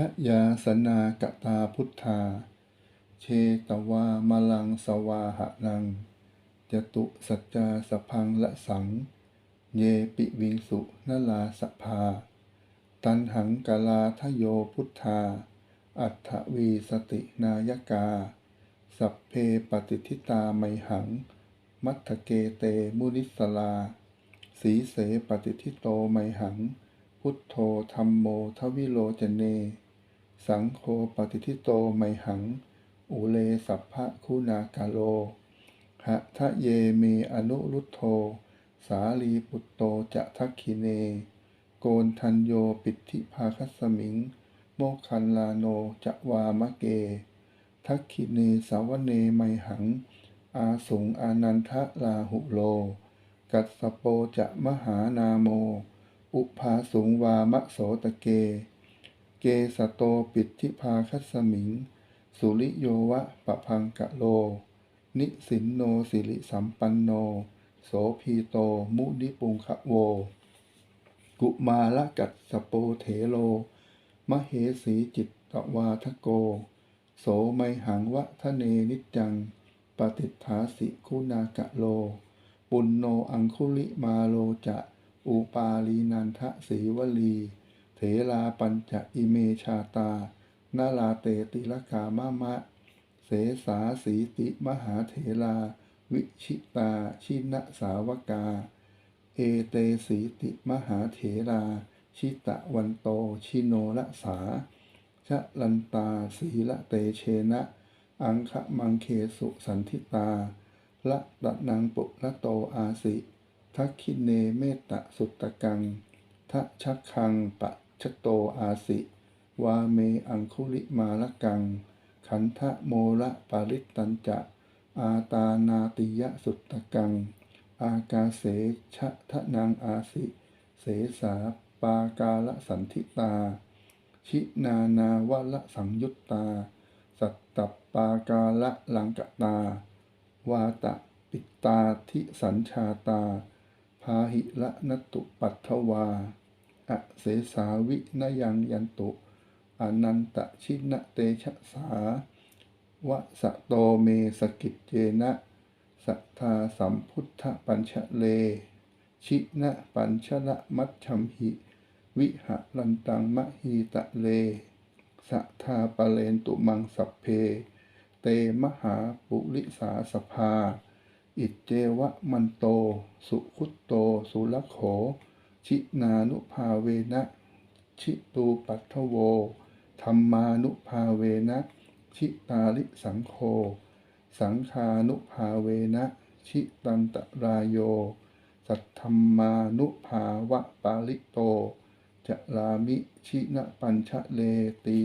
ชยาสนากตาพุทธา เชตวามลังสวาหะนัง จตุสัจจาสพังละสัง เยปิวิงสุนลาสภา ตันหังกาลาทโยพุทธา อัฏฐวีสตินายกา สัพเพปฏิทิตาไมหัง มัทเกเตมุนิสลา สีเสปฏิทิโตไมหัง พุทโธธรรมโมทวิโลจเน สังโฆปฏิทิโตไมหัง อุเลสัพพะคุณากาโลหะทะเยเมอนุรุตโธสาลีปุตโตจะทักขิเน โกนทันโยปิทธิภาคัสมิง โมคันลาโนจะวามะเก ทักขิเนสาวเนไมหัง อาสงอานันทะลาหุโล กัสโปจะมหานาโม อุภาสุงวามะโสตะเก เกสโตปิทธิภาคัสสมิง สุริโยวะปะพังกะโล นิสินโนสิริสัมปันโน โสพีโตมุนิปุงคะโว กุมาละกัสสโปเถโล มเหสีจิตตวาทโก โสไมหังวะทะเนนิจัง ปฏิฐาสิคุณากะโล ปุณโนอังคุลิมาโลจะ อุปาลีนันทะสีวลี เถลาปัญจะอิเมชาตา นาลาเตติลกามะมะ เสสาสีติมหาเถลา วิชิตาชินะสาวกา เอเตสีติมหาเถราชิตะวันโตชิโนละสา ชะลันตาสีละเตเชนะ อังคะมังเคสุสันทิตา ละตะนังปุละโตอาสิทักขิเนเมตตะสุตตะกังทะชักคังปะ ชะโตอาสิ วาเมอังคุลิมาละกัง ขันทะโมละปาริตตันจะ อาตานาติยะสุตตะกัง อากาเสชะทะนังอาสิ เสสาปากาละสันทิตา ชินานาวะละสังยุตตา สัตตปปากาละลังกตา วาตะปิตตาทิสัญชาตา พาหิละนตุปัทถวา อเสสาวินยังยันตุอนันตชินะเตชะสาวะสะโตเมสกิจเจนะสัทธาสัมพุทธปัญชะเล ชินะปัญชละมัชชัมหิ วิหะลันตังมะฮีตะเลสัทธาปะเลนตุมังสัพเพ เตมหาปุริสาสภา อิจเจวะมันโต สุขุตโต สุลโข ชินานุภาเวนะ ชิตูปัทโว ธรรมานุภาเวนะ ชิตาลิสังโฆ สังคานุภาเวนะ ชิตันตรายโย สัทธรรมานุภาวะปาลิโต จะลามิชินะปัญชะเลตี